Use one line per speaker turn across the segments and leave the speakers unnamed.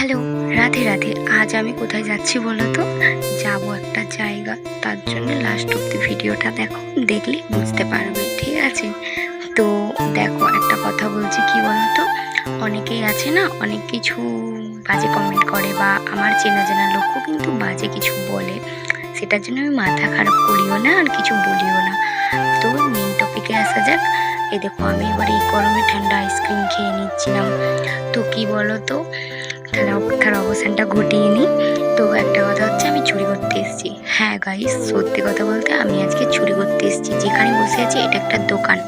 Hello, Radhe Radhe, আজ আমি কোথায় যাচ্ছি বলো তো? যাব একটা জায়গা, তার জন্য লাস্ট অব্দি ভিডিওটা দেখো, দেখলে বুঝতে পারবে, ঠিক আছে? তো দেখো, একটা কথা বলছি কি বলো তো? অনেকেই আছে না, অনেক কিছু বাজে কমেন্ট করে বা আমার চেনা চেনা লোকও কিন্তু বাজে কিছু বলে। সেটার জন্য আমি মাথা খারাপ করিও না আর কিছু বলিও না। তো মেন টপিকে আসা যাক। এই দেখো, আমি এবার এই গরমে ঠান্ডা আইসক্রিম খেয়ে নিচ্ছিলাম। তো কি বলো তো? অপেক্ষার অবসানটা ঘটিয়ে নিই তো একটা কথা হচ্ছে, আমি চুরি করতে এসেছি। হ্যাঁ গাইস সত্যি কথা বলতে আমি আজকে চুরি করতে এসেছি। যেখানে বসে আছি, এটা একটা দোকান।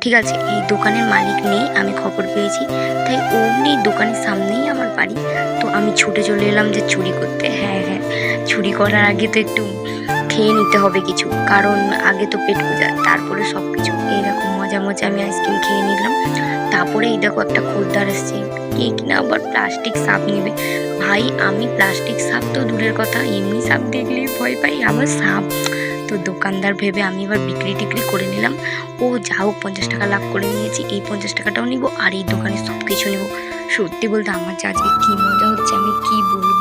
ঠিক আছে, এই দোকানের মালিক নেই, আমি খবর পেয়েছি। তাই অমনি দোকানের সামনেই আমার বাড়ি। তো আমি ছুটে চলে এলাম যে চুরি করতে। হ্যাঁ হ্যাঁ চুরি করার আগে তো একটু খেয়ে নিতে হবে কিছু। কারণ আগে তো পেট পূজা তারপরে সব কিছু এইরকম মজা মজা আমি আইসক্রিম খেয়ে নিলাম। তারপরে এই দেখো একটা খোরদার এসছে। কে কিনা আবার প্লাস্টিক সাপ নেবে। ভাই, আমি প্লাস্টিক সাপ তো দূরের কথা, এমনি সাপ দেখলেই ভয় পাই, আবার সাপ। তো দোকানদার ভেবে আমি এবার বিক্রি টিক্রি করে নিলাম। ও যা হোক, পঞ্চাশ টাকা লাভ করে নিয়েছি, এই পঞ্চাশ টাকাটাও নিব আর এই দোকানে সব কিছু নেব। সত্যি বলতে আমার যে আজকে কী মজা হচ্ছে, আমি কি বলব?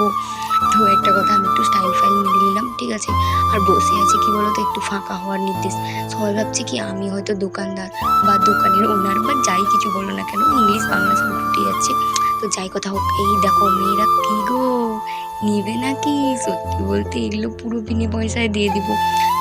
তো একটা কথা আমি একটু স্টাইল ফাইল মিলে নিলাম, ঠিক আছে? আর বসে আছি কি বলতো, একটু ফাঁকা হওয়ার নির্দেশ। সবাই ভাবছে কি আমি হয়তো দোকানদার বা দোকানের ওনার বা যাই কিছু বলো না কেন, ইংলিশ বাংলা সব ফুটে যাচ্ছে। তো যাই কথা হোক, এই দেখো মেয়েরা কি গো? নিবে নাকি? সত্যি বলতে এগুলো পুরো বিনে পয়সায় দিয়ে দিব।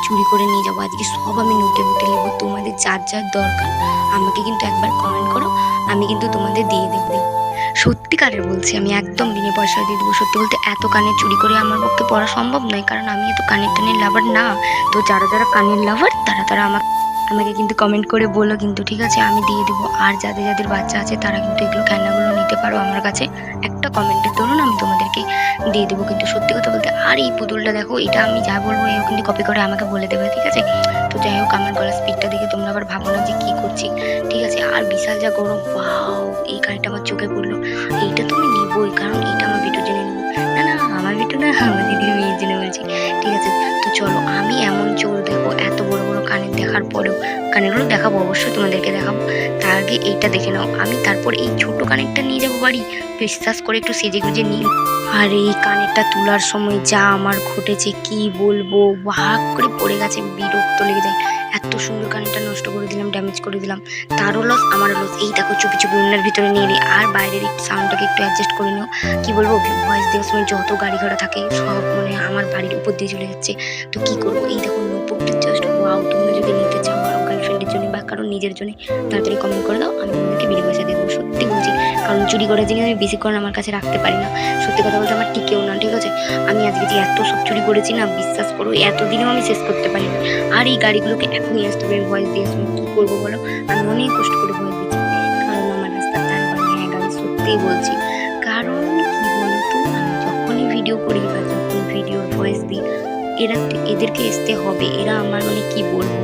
চুরি করে নিয়ে যাব, আজকে সব আমি নোটে বুটে নেব। তোমাদের যার যার দরকার, আমাকে কিন্তু একবার কমেন্ট করো, আমি কিন্তু তোমাদের দিয়ে দেবো। সত্যিকারের বলছি, আমি একদম বিনে পয়সা দিয়ে দেবো। সত্যি বলতে এত কানের চুরি করে আমার পক্ষে পড়া সম্ভব নয়, কারণ আমি এত কানের টানের লাভার না। তো যারা যারা কানের লাভার তারা তারা আমাকে আমাকে কিন্তু কমেন্ট করে বলো কিন্তু, ঠিক আছে? আমি দিয়ে দেবো। আর যাদের যাদের বাচ্চা আছে, তারা কিন্তু এগুলো খেলনাগুলো নিতে পারো আমার কাছে। একটা কমেন্টের দরুন আমি তোমাদেরকে দিয়ে দেবো কিন্তু সত্যি কথা বলতে, আর এই পুতুলটা দেখো, এটা আমি যা বলব, এও কিন্তু কপি করে আমাকে বলে দেবে, ঠিক আছে? তো যাই হোক, আমার গলার স্পিডটা দেখে তোমরা আবার ভাবো না যে কী করছি। আর বিশাল যা গরম পাও এই গাড়িটা আমার চোখে পড়ল। এইটা তো আমি নিবই, কারণ এটা আমার ভিডিও জেনে নেব না না, আমার ভিডিও না, আমার দিদি মেয়ের জেনে বলছি। ঠিক আছে, তো চলো, আমি কানেরগুলো দেখাবো, অবশ্যই তোমাদেরকে দেখাবো। তার আগে এইটা দেখে নাও। আমি তারপর এই ছোট কানেরটা নিয়ে যাব বাড়ি। বিশ্বাস করে একটু সেজে গুজে নিই। আর, এই কানেরটা তোলার সময় যা আমার ঘটেছে, কি বলব? ভাগ করে পড়ে গেছে, বিরক্ত লেগে যায়। এত সুন্দর কানেরটা নষ্ট করে দিলাম ড্যামেজ করে দিলাম। তারও লস আমারও লস এই দেখো, চুপি চুপি উন্নার ভিতরে নিয়ে নিই আর বাইরের সাউন্ডটাকে একটু অ্যাডজাস্ট করে নিও। কি বলব ভয়েস দেওয়ার সময় যত গাড়ি ঘোড়া থাকে, সব মানে আমার বাড়ির উপর দিয়ে চলে যাচ্ছে। তো কি করব? এই দেখো নোটবুকটা জাস্ট ওয়াও তোমরা যদি নিতে চাও। কারও গার্লফ্রেন্ডের জন্য বা কারও নিজের জন্য তাড়াতাড়ি কমেন্ট করে দাও, আমি তোমাদেরকে বিনা পয়সা দিয়ে দেবো, সত্যি বলছি। কারণ চুরি করার জিনিস আমি বেশিক্ষণ আমার কাছে রাখতে পারি না। সত্যি কথা বলতে আমার টিকেও না, ঠিক আছে? আমি আজকে যে এত সব চুরি করেছি না, বিশ্বাস করো, এতদিনেও আমি শেষ করতে পারিনি। আর এই গাড়িগুলোকে এখনই আসতে হবে ভয়েস দিয়ে আসব, কী করব বলো? আমি অনেক কষ্ট করে ভয়েস দিচ্ছি। কারণ আমার রাস্তার বাড়ি হ্যাঁ গাড়ি সত্যিই বলছি। এরা এদেরকে আসতে হবে। এরা আমার মানে কি বলব?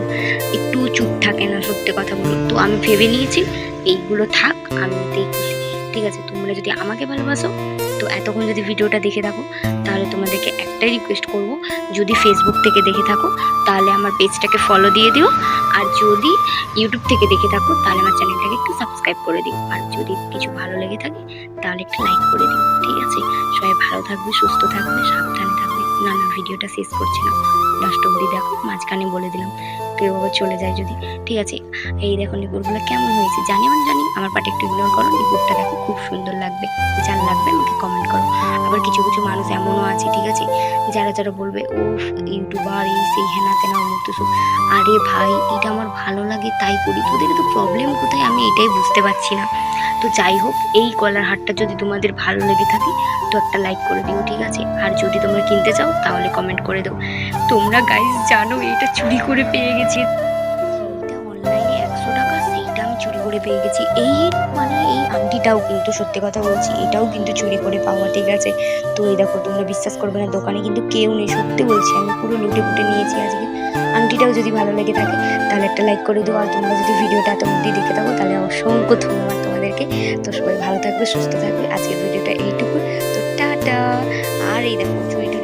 একটু চুপ থাকে না, সত্যি কথা বলো তো আমি ভেবে নিয়েছি, এইগুলো থাক, আমি দেখছি। ঠিক আছে, তোমরা যদি আমাকে ভালোবাসো, তো এতক্ষণ যদি ভিডিওটা দেখে থাকো, তাহলে তোমাদেরকে একটাই রিকোয়েস্ট করব, যদি ফেসবুক থেকে দেখে থাকো, তাহলে আমার পেজটাকে ফলো দিয়ে দিও। আর যদি ইউটিউব থেকে দেখে থাকো, তাহলে আমার চ্যানেলটাকে একটু সাবস্ক্রাইব করে দিও। আর যদি কিছু ভালো লেগে থাকে, তাহলে একটু লাইক করে দিও। ঠিক আছে? সবাই ভালো থাকবে, সুস্থ থাকবে, সাবধানে থাকবে। না না ভিডিওটা শেষ করছি না লাস্ট অব্দি দেখো, মাঝখানে বলে দিলাম কেউ আবার চলে যায় যদি। ঠিক আছে, এই দেখো নিপুরগুলো কেমন হয়েছে? জানি আমি জানি, আমার পাটে একটু ইগনোর করো নিপুরটা দেখো খুব সুন্দর লাগবে। যার লাগবে আমাকে কমেন্ট করো। আবার কিছু কিছু মানুষ এমনও আছে, ঠিক আছে, যারা যারা বলবে ও ইউটিউবার, এই সেই হেনা তেনা অমুক তুসু আরে ভাই, এটা আমার ভালো লাগে, তাই করি। তোদের তো প্রবলেম কোথায়? আমি এটাই বুঝতে পারছি না। তো যাই হোক, এই কলার হারটা যদি তোমাদের ভালো লেগে থাকে তো একটা লাইক করে দিও, ঠিক আছে? আর যদি তোমরা কিনতে চাও, তাহলে কমেন্ট করে দাও। তোমরা গাইজ জানো এটা চুরি করে পেয়ে গেছি। অনলাইনে একশো টাকা, সেইটা আমি চুরি করে পেয়ে গেছি। এই মানে এই আংটিটাও কিন্তু সত্যি কথা বলছি, এটাও কিন্তু চুরি করে পাওয়া, ঠিক আছে? তো এই দেখো, তোমরা বিশ্বাস করবে না, দোকানে কিন্তু কেউ নেই। সত্যি বলছি, আমি পুরো লুটে ফুটে নিয়েছি আজকে। আংটিটাও যদি ভালো লেগে থাকে, তাহলে একটা লাইক করে দিও। আর তোমরা যদি ভিডিওটা এত অবধি দেখে থাকো, তাহলে অসংখ্য ধন্যবাদ তোমাদেরকে। তো সবাই ভালো থাকবে, সুস্থ থাকবে। আজকের ভিডিওটা এইটুকু টাটা আর এই দেখো চুরিটা